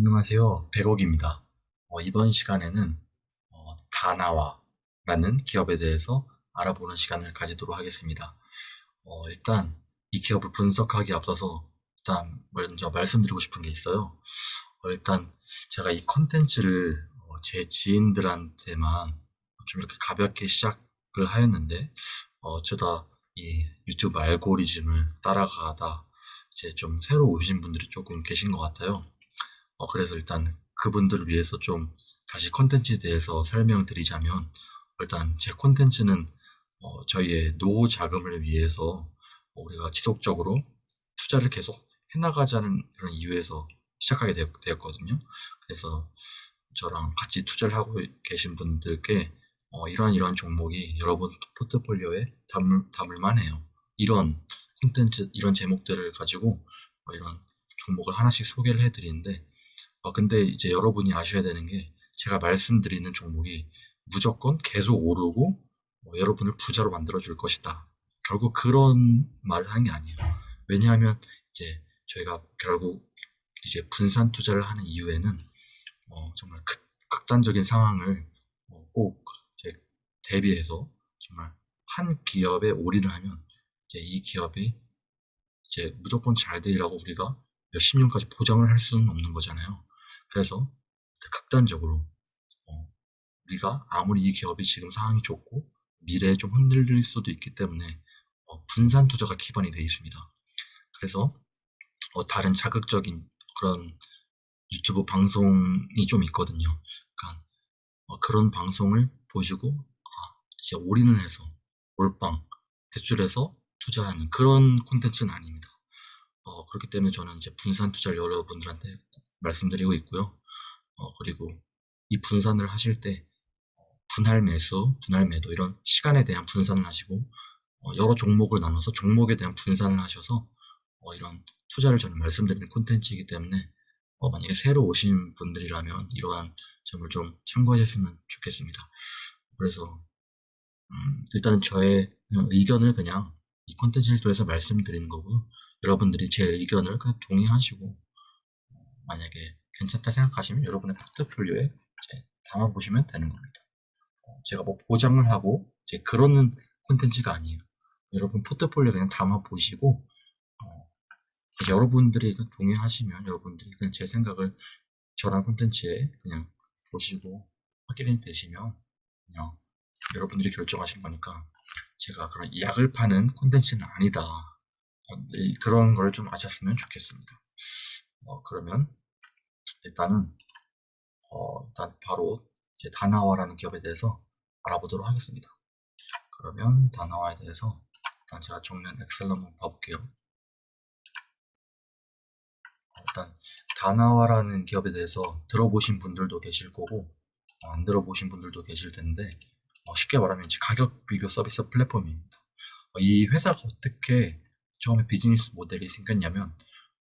안녕하세요. 백옥입니다. 어, 이번 시간에는 어, 다나와라는 기업에 대해서 알아보는 시간을 가지도록 하겠습니다. 어, 일단 이 기업을 분석하기 앞서서 일단 먼저 말씀드리고 싶은 게 있어요. 어, 일단 제가 이 컨텐츠를 어, 제 지인들한테만 좀 이렇게 가볍게 시작을 하였는데 어쩌다 이 유튜브 알고리즘을 따라가다 이제 좀 새로 오신 분들이 조금 계신 것 같아요. 어, 그래서 일단 그분들을 위해서 좀 다시 콘텐츠에 대해서 설명드리자면 일단 제 콘텐츠는 어, 저희의 노후 자금을 위해서 우리가 지속적으로 투자를 계속 해나가자는 그런 이유에서 시작하게 되었, 되었거든요. 그래서 저랑 같이 투자를 하고 계신 분들께 어, 이러한 이러한 종목이 여러분 포트폴리오에 담을, 담을 만 해요. 이런 콘텐츠, 이런 제목들을 가지고 어, 이런 종목을 하나씩 소개를 해드리는데 어, 근데 이제 여러분이 아셔야 되는 게 제가 말씀드리는 종목이 무조건 계속 오르고 어, 여러분을 부자로 만들어 줄 것이다. 결국 그런 말을 하는 게 아니에요. 왜냐하면 이제 저희가 결국 이제 분산 투자를 하는 이유에는 어, 정말 극, 극단적인 상황을 어, 꼭 이제 대비해서 정말 한 기업에 올인을 하면 이제 이 기업이 이제 무조건 잘 되리라고 우리가 몇십 년까지 보장을 할 수는 없는 거잖아요. 그래서 극단적으로 어, 우리가 아무리 이 기업이 지금 상황이 좋고 미래에 좀 흔들릴 수도 있기 때문에 어, 분산 투자가 기반이 되어 있습니다. 그래서 어, 다른 자극적인 그런 유튜브 방송이 좀 있거든요. 그러니까 어, 그런 방송을 보시고 아, 이제 올인을 해서 몰빵 대출해서 투자하는 그런 콘텐츠는 아닙니다. 어, 그렇기 때문에 저는 이제 분산 투자를 여러분들한테 꼭 말씀드리고 있고요. 어, 그리고 이 분산을 하실 때 어, 분할 매수, 분할 매도 이런 시간에 대한 분산을 하시고 어, 여러 종목을 나눠서 종목에 대한 분산을 하셔서 어, 이런 투자를 저는 말씀드리는 콘텐츠이기 때문에 어, 만약에 새로 오신 분들이라면 이러한 점을 좀 참고하셨으면 좋겠습니다. 그래서 음, 일단은 저의 그냥 의견을 그냥 이 콘텐츠를 통해서 말씀드리는 거고요. 여러분들이 제 의견을 그냥 동의하시고 어, 만약에 괜찮다 생각하시면 여러분의 포트폴리오에 이제 담아보시면 되는 겁니다. 어, 제가 뭐 보장을 하고 이제 그러는 콘텐츠가 아니에요. 여러분 포트폴리오 그냥 담아보시고 어, 여러분들이 그 동의하시면 여러분들이 그냥 제 생각을 저랑 콘텐츠에 그냥 보시고 확인이 되시면 그냥 여러분들이 결정하신 거니까 제가 그런 약을 파는 콘텐츠는 아니다. 어, 네, 그런 걸 좀 아셨으면 좋겠습니다. 어, 그러면 일단은 어, 일단 바로 이제 다나와라는 기업에 대해서 알아보도록 하겠습니다. 그러면 다나와에 대해서 일단 제가 정리한 엑셀로 한번 봐볼게요. 어, 일단 다나와라는 기업에 대해서 들어보신 분들도 계실 거고 어, 안 들어보신 분들도 계실 텐데 어, 쉽게 말하면 이제 가격 비교 서비스 플랫폼입니다. 어, 이 회사가 어떻게 처음에 비즈니스 모델이 생겼냐면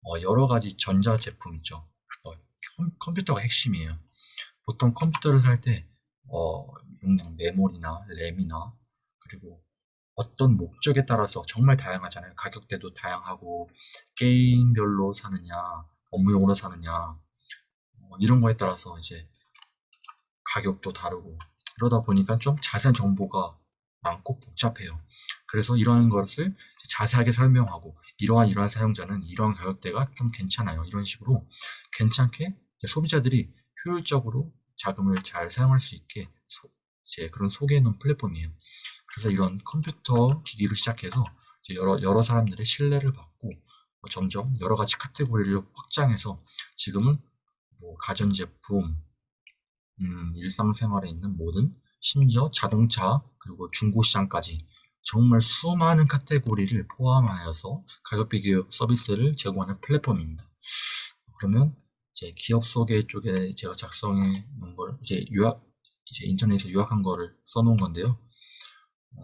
어, 여러 가지 전자 제품 있죠. 어, 컴, 퓨터가 핵심이에요. 보통 컴퓨터를 살 때 어, 용량 메모리나 램이나 그리고 어떤 목적에 따라서 정말 다양하잖아요. 가격대도 다양하고 게임별로 사느냐, 업무용으로 사느냐 어, 이런 거에 따라서 이제 가격도 다르고 그러다 보니까 좀 자세한 정보가 많고 복잡해요. 그래서 이러한 것을 자세하게 설명하고 이러한 이러한 사용자는 이러한 가격대가 좀 괜찮아요. 이런 식으로 괜찮게 소비자들이 효율적으로 자금을 잘 사용할 수 있게 소, 이제 그런 소개해 놓은 플랫폼이에요. 그래서 이런 컴퓨터 기기를 시작해서 여러 여러 사람들의 신뢰를 받고 뭐 점점 여러 가지 카테고리를 확장해서 지금은 뭐 가전제품, 음, 일상생활에 있는 모든 심지어 자동차 그리고 중고시장까지 정말 수많은 카테고리를 포함하여서 가격 비교 서비스를 제공하는 플랫폼입니다. 그러면 이제 기업 소개 쪽에 제가 작성해 놓은 걸 이제 요약 이제 인터넷에서 요약한 거를 써놓은 건데요. 어,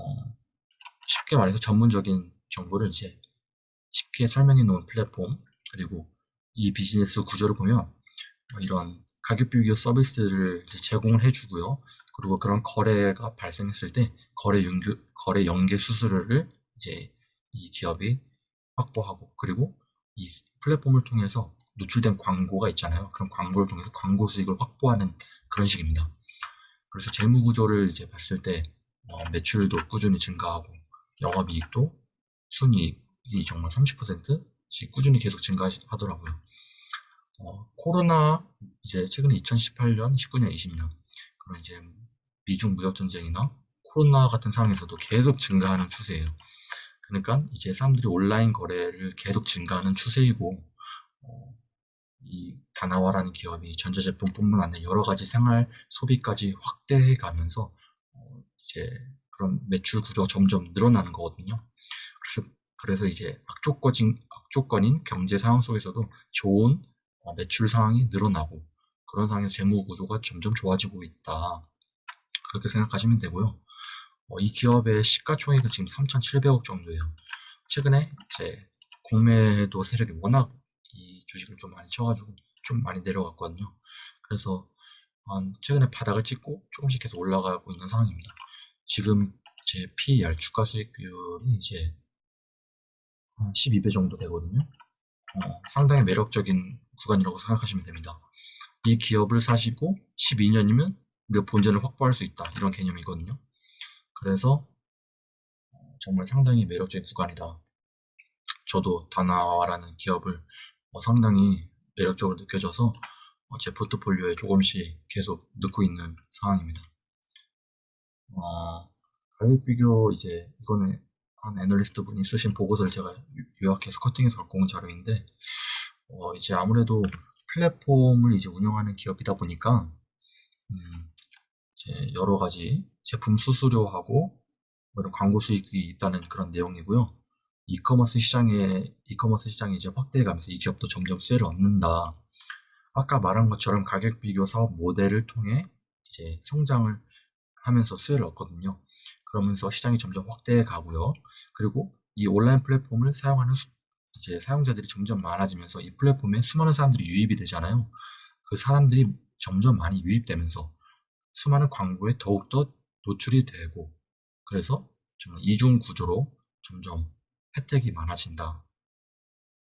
쉽게 말해서 전문적인 정보를 이제 쉽게 설명해 놓은 플랫폼 그리고 이 비즈니스 구조를 보면 어, 이런 가격 비교 서비스를 제공을 해주고요. 그리고 그런 거래가 발생했을 때 거래 연계, 거래 연계 수수료를 이제 이 기업이 확보하고 그리고 이 플랫폼을 통해서 노출된 광고가 있잖아요. 그런 광고를 통해서 광고 수익을 확보하는 그런 식입니다. 그래서 재무 구조를 이제 봤을 때 어, 매출도 꾸준히 증가하고 영업이익도 순이익이 정말 30%씩 꾸준히 계속 증가하더라고요. 어, 코로나 이제 최근에 2018년, 19년, 20년 그런 이제 미중 무역 전쟁이나 코로나 같은 상황에서도 계속 증가하는 추세예요. 그러니까 이제 사람들이 온라인 거래를 계속 증가하는 추세이고 어, 이 다나와라는 기업이 전자제품뿐만 아니라 여러 가지 생활 소비까지 확대해 가면서 어, 이제 그런 매출 구조가 점점 늘어나는 거거든요. 그래서 그래서 이제 악조건인 악조건인 경제 상황 속에서도 좋은 어, 매출 상황이 늘어나고 그런 상황에서 재무 구조가 점점 좋아지고 있다. 그렇게 생각하시면 되고요. 어, 이 기업의 시가총액은 지금 3,700억 정도예요. 최근에 이제 공매도 세력이 워낙 이 주식을 좀 많이 쳐가지고 좀 많이 내려갔거든요. 그래서 한 최근에 바닥을 찍고 조금씩 계속 올라가고 있는 상황입니다. 지금 제 PER 주가 수익 비율이 이제 한 12배 정도 되거든요. 어, 상당히 매력적인 구간이라고 생각하시면 됩니다. 이 기업을 사시고 12년이면 우리가 본전을 확보할 수 있다 이런 개념이거든요. 그래서 어, 정말 상당히 매력적인 구간이다. 저도 다나와라는 기업을 어, 상당히 매력적으로 느껴져서 어, 제 포트폴리오에 조금씩 계속 넣고 있는 상황입니다. 어, 가격 비교 이제 이거는 한 애널리스트 분이 쓰신 보고서를 제가 요약해서 커팅해서 갖고 온 자료인데 어, 이제 아무래도 플랫폼을 이제 운영하는 기업이다 보니까 음, 이제 여러 가지 제품 수수료하고 뭐 이런 광고 수익이 있다는 그런 내용이고요. 이커머스 시장에 이커머스 시장이 이제 확대해가면서 이 기업도 점점 수혜를 얻는다. 아까 말한 것처럼 가격 비교 사업 모델을 통해 이제 성장을 하면서 수혜를 얻거든요. 그러면서 시장이 점점 확대해 가고요. 그리고 이 온라인 플랫폼을 사용하는 수, 이제 사용자들이 점점 많아지면서 이 플랫폼에 수많은 사람들이 유입이 되잖아요. 그 사람들이 점점 많이 유입되면서 수많은 광고에 더욱더 노출이 되고 그래서 좀 이중 구조로 점점 혜택이 많아진다.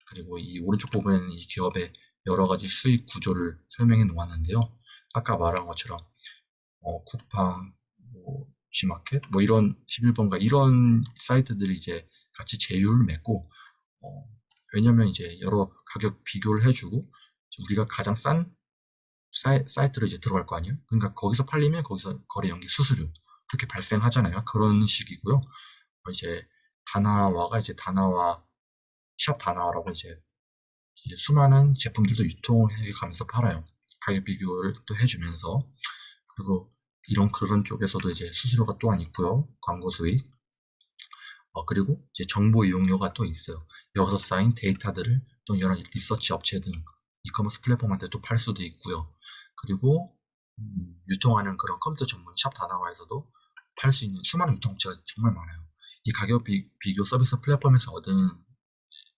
그리고 이 오른쪽 부분에는 이 기업의 여러 가지 수익 구조를 설명해 놓았는데요. 아까 말한 것처럼 어, 쿠팡, 뭐, G마켓, 뭐 이런 11번가 이런 사이트들이 이제 같이 제휴를 맺고 어, 왜냐면 이제 여러 가격 비교를 해주고 우리가 가장 싼 사이, 사이 트로 이제 들어갈 거 아니에요? 그러니까 거기서 팔리면 거기서 거래 연계 수수료 그렇게 발생하잖아요. 그런 식이고요. 어, 이제 다나와가 이제 다나와 샵 다나와라고 이제 이제 수많은 제품들도 유통해 가면서 팔아요. 가격 비교를 또 해주면서 그리고 이런 그런 쪽에서도 이제 수수료가 또한 있고요. 광고 수익. 어, 그리고 이제 정보 이용료가 또 있어요. 여기서 쌓인 데이터들을 또 여러 리서치 업체 등 이커머스 플랫폼한테 또 팔 수도 있고요. 그리고 음, 유통하는 그런 컴퓨터 전문 샵 다나와에서도 팔 수 있는 수많은 유통업체가 정말 많아요. 이 가격 비, 비교 서비스 플랫폼에서 얻은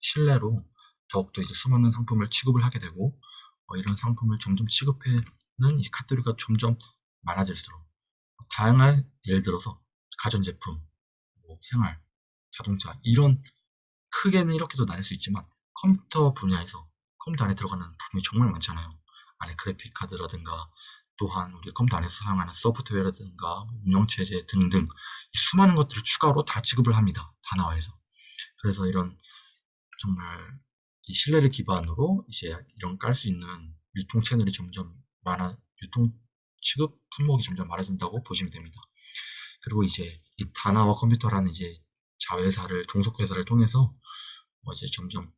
신뢰로 더욱더 이제 수많은 상품을 취급을 하게 되고 어, 이런 상품을 점점 취급해는 이 카테고리가 점점 많아질수록 다양한 예를 들어서 가전제품, 뭐 생활, 자동차 이런 크게는 이렇게도 나눌 수 있지만 컴퓨터 분야에서 컴퓨터 안에 들어가는 부품이 정말 많잖아요. 안에 그래픽 카드라든가 또한 우리 컴퓨터 안에서 사용하는 소프트웨어라든가 운영체제 등등 수많은 것들을 추가로 다 지급을 합니다. 다나와에서. 그래서 이런 정말 이 신뢰를 기반으로 이제 이런 깔 수 있는 유통 채널이 점점 많아 유통 취급 품목이 점점 많아진다고 보시면 됩니다. 그리고 이제 이 다나와 컴퓨터라는 이제 자회사를 종속회사를 통해서 뭐 이제 점점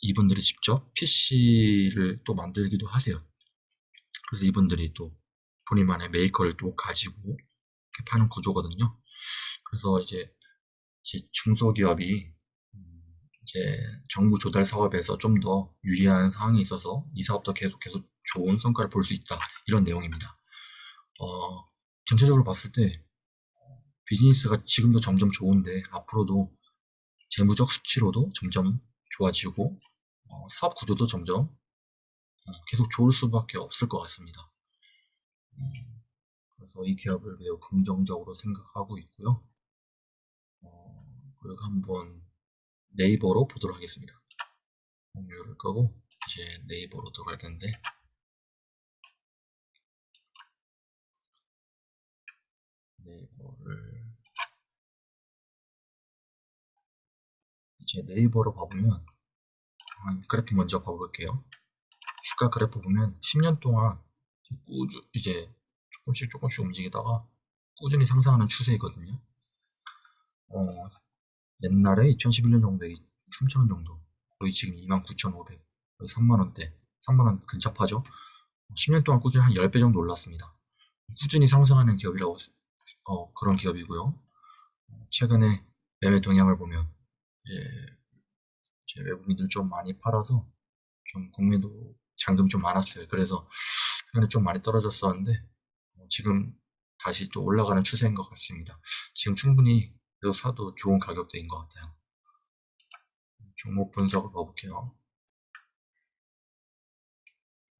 이분들이 직접 PC를 또 만들기도 하세요. 그래서 이분들이 또 본인만의 메이커를 또 가지고 파는 구조거든요. 그래서 이제, 이제 중소기업이 음, 이제 정부 조달 사업에서 좀 더 유리한 상황이 있어서 이 사업도 계속 계속 좋은 성과를 볼 수 있다 이런 내용입니다. 어, 전체적으로 봤을 때 비즈니스가 지금도 점점 좋은데 앞으로도 재무적 수치로도 점점 좋아지고 어, 사업 구조도 점점 어, 계속 좋을 수밖에 없을 것 같습니다. 음, 그래서 이 기업을 매우 긍정적으로 생각하고 있고요. 어, 그리고 한번 네이버로 보도록 하겠습니다. 공유를 끄고 이제 네이버로 들어갈 텐데 네이버를 이제 네이버로 봐보면 한 그래프 먼저 봐볼게요. 주가 그래프 보면 10년 동안 꾸준 이제 조금씩 조금씩 움직이다가 꾸준히 상승하는 추세이거든요. 어, 옛날에 2011년 정도에 3,000원 정도, 거의 지금 29,500, 거의 3만원대, 3만원 근접하죠. 10년 동안 꾸준히 한 10배 정도 올랐습니다. 꾸준히 상승하는 기업이라고, 어, 그런 기업이고요. 최근에 매매 동향을 보면, 예, 제 외국인들 좀 많이 팔아서 좀 공매도 잔금이 좀 많았어요. 그래서 좀 많이 떨어졌었는데, 어, 지금 다시 또 올라가는 추세인 것 같습니다. 지금 충분히 계속 사도 좋은 가격대인 것 같아요. 종목 분석을 봐볼게요.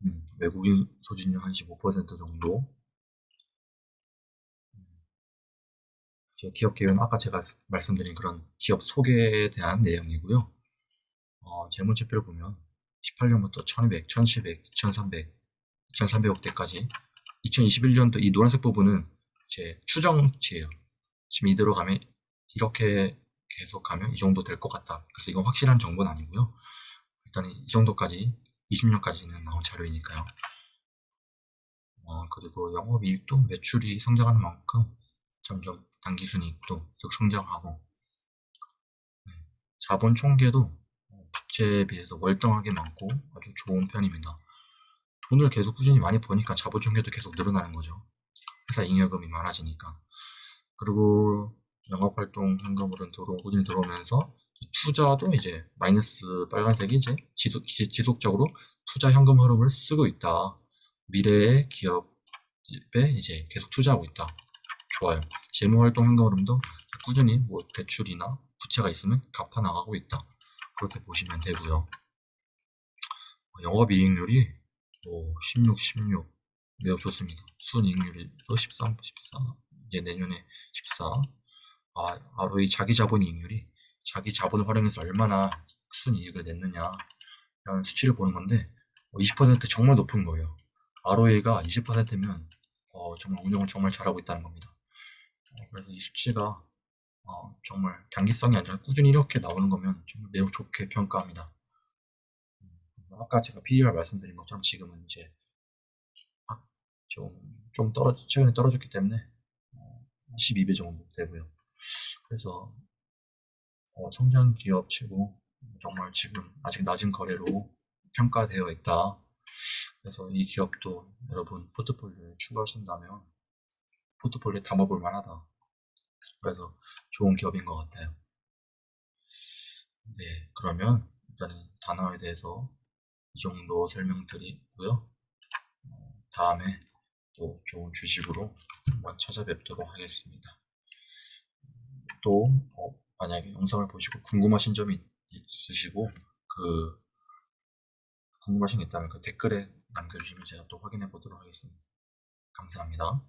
음, 외국인 소진율 한 15% 정도. 저 기업 개요는 아까 제가 스- 말씀드린 그런 기업 소개에 대한 내용이고요. 어, 재무제표를 보면 18년부터 1200, 1700, 2300, 2300억대까지 2021년도 이 노란색 부분은 이제 추정치예요. 지금 이대로 가면 이렇게 계속 가면 이 정도 될 것 같다. 그래서 이건 확실한 정보는 아니고요. 일단 이 정도까지 20년까지는 나온 자료이니까요. 어, 그리고 영업이익도 매출이 성장하는 만큼 점점 당기순이익도 계속 성장하고 네, 자본 총계도 어, 부채에 비해서 월등하게 많고 아주 좋은 편입니다. 돈을 계속 꾸준히 많이 버니까 자본 총계도 계속 늘어나는 거죠. 회사 잉여금이 많아지니까. 그리고 영업활동 현금으로는 들어 꾸준히 들어오면서 이 투자도 이제 마이너스 빨간색이 이제 지속, 지- 지속적으로 투자 현금 흐름을 쓰고 있다. 미래의 기업에 이제 계속 투자하고 있다. 좋아요. 재무활동 현금 흐름도 꾸준히 뭐 대출이나 부채가 있으면 갚아 나가고 있다. 그렇게 보시면 되고요. 영업이익률이 뭐 16, 16 매우 좋습니다. 순이익률도 13, 14 이제 내년에 14 아, ROE 자기 자본 이익률이 자기 자본을 활용해서 얼마나 순이익을 냈느냐 라는 수치를 보는 건데 20% 정말 높은 거예요. ROE가 20%면 어, 정말 운영을 정말 잘하고 있다는 겁니다. 어, 그래서 이 수치가 어, 정말 단기성이 아니라 꾸준히 이렇게 나오는 거면 정말 매우 좋게 평가합니다. 음, 아까 제가 PER 말씀드린 것처럼 지금은 이제 아, 좀, 좀 떨어, 최근에 떨어졌기 때문에 어, 12배 정도 되고요. 그래서 어, 성장 기업 치고 정말 지금 아직 낮은 거래로 평가되어 있다. 그래서 이 기업도 여러분 포트폴리오에 추가하신다면 포트폴리오에 담아볼 만하다. 그래서 좋은 기업인 것 같아요. 네, 그러면 일단은 단어에 대해서 이 정도 설명드리고요. 어, 다음에 또 좋은 주식으로 한번 찾아뵙도록 하겠습니다. 또 어, 만약에 영상을 보시고 궁금하신 점이 있으시고 그 궁금하신 게 있다면 그 댓글에 남겨주시면 제가 또 확인해 보도록 하겠습니다. 감사합니다.